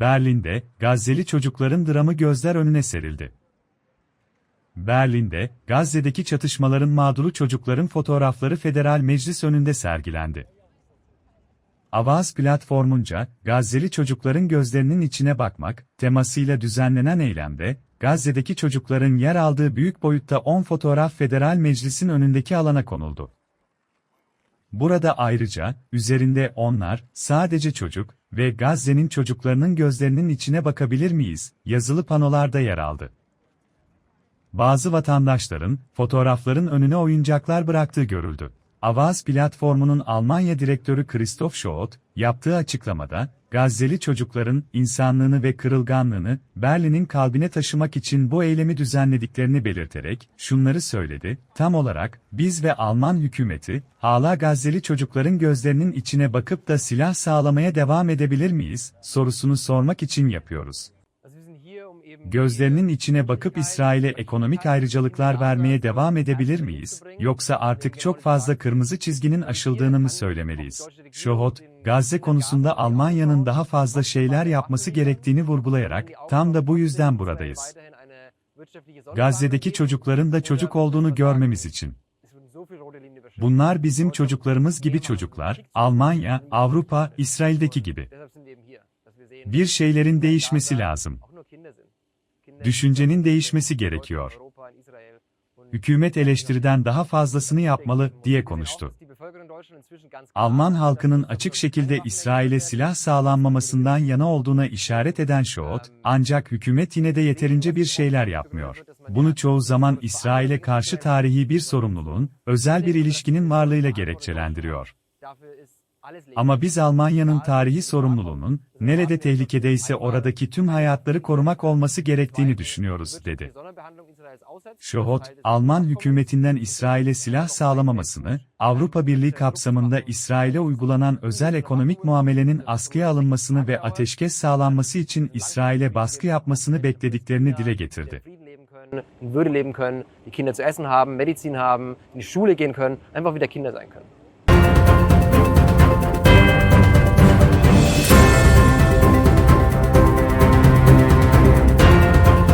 Berlin'de, Gazze'li çocukların dramı gözler önüne serildi. Berlin'de, Gazze'deki çatışmaların mağduru çocukların fotoğrafları Federal Meclis önünde sergilendi. Avaz platformunca, Gazze'li çocukların gözlerinin içine bakmak, temasıyla düzenlenen eylemde, Gazze'deki çocukların yer aldığı büyük boyutta 10 fotoğraf Federal Meclis'in önündeki alana konuldu. Burada ayrıca, üzerinde onlar, sadece çocuk ve Gazze'nin çocuklarının gözlerinin içine bakabilir miyiz, yazılı panolarda yer aldı. Bazı vatandaşların, fotoğrafların önüne oyuncaklar bıraktığı görüldü. Avaz platformunun Almanya direktörü Christoph Schott, yaptığı açıklamada, Gazze'li çocukların insanlığını ve kırılganlığını Berlin'in kalbine taşımak için bu eylemi düzenlediklerini belirterek şunları söyledi, tam olarak biz ve Alman hükümeti hala Gazze'li çocukların gözlerinin içine bakıp da silah sağlamaya devam edebilir miyiz sorusunu sormak için yapıyoruz. Gözlerinin içine bakıp İsrail'e ekonomik ayrıcalıklar vermeye devam edebilir miyiz, yoksa artık çok fazla kırmızı çizginin aşıldığını mı söylemeliyiz? Şohot, Gazze konusunda Almanya'nın daha fazla şeyler yapması gerektiğini vurgulayarak, tam da bu yüzden buradayız. Gazze'deki çocukların da çocuk olduğunu görmemiz için. Bunlar bizim çocuklarımız gibi çocuklar, Almanya, Avrupa, İsrail'deki gibi. Bir şeylerin değişmesi lazım. Düşüncenin değişmesi gerekiyor. Hükümet eleştiriden daha fazlasını yapmalı, diye konuştu. Alman halkının açık şekilde İsrail'e silah sağlanmamasından yana olduğuna işaret eden Schott, ancak hükümet yine de yeterince bir şeyler yapmıyor. Bunu çoğu zaman İsrail'e karşı tarihi bir sorumluluğun, özel bir ilişkinin varlığıyla gerekçelendiriyor. Ama biz Almanya'nın tarihi sorumluluğunun, nerede tehlikedeyse oradaki tüm hayatları korumak olması gerektiğini düşünüyoruz, dedi. Şohot, Alman hükümetinden İsrail'e silah sağlamamasını, Avrupa Birliği kapsamında İsrail'e uygulanan özel ekonomik muamelenin askıya alınmasını ve ateşkes sağlanması için İsrail'e baskı yapmasını beklediklerini dile getirdi. in Würde leben können, die Kinder zu essen haben, Medizin haben, in die Schule gehen können, einfach wieder Kinder sein können.